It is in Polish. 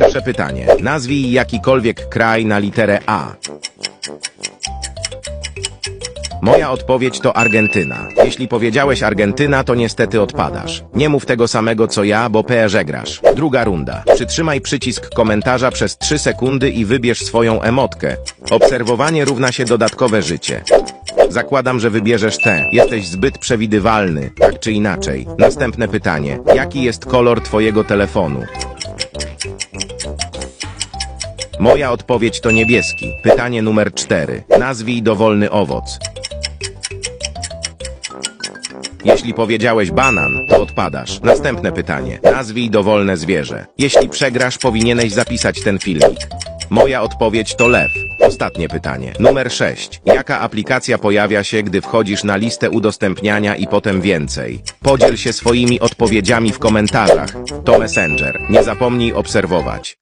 Pierwsze pytanie. Nazwij jakikolwiek kraj na literę A. Moja odpowiedź to Argentyna. Jeśli powiedziałeś Argentyna, to niestety odpadasz. Nie mów tego samego co ja, bo PR grasz. Druga runda. Przytrzymaj przycisk komentarza przez 3 sekundy i wybierz swoją emotkę. Obserwowanie równa się dodatkowe życie. Zakładam, że wybierzesz tę. Jesteś zbyt przewidywalny, tak czy inaczej. Następne pytanie. Jaki jest kolor twojego telefonu? Moja odpowiedź to niebieski. Pytanie numer 4. Nazwij dowolny owoc. Jeśli powiedziałeś banan, to odpadasz. Następne pytanie. Nazwij dowolne zwierzę. Jeśli przegrasz, powinieneś zapisać ten filmik. Moja odpowiedź to lew. Ostatnie pytanie. Numer 6. Jaka aplikacja pojawia się, gdy wchodzisz na listę udostępniania i potem więcej? Podziel się swoimi odpowiedziami w komentarzach. To Messenger. Nie zapomnij obserwować.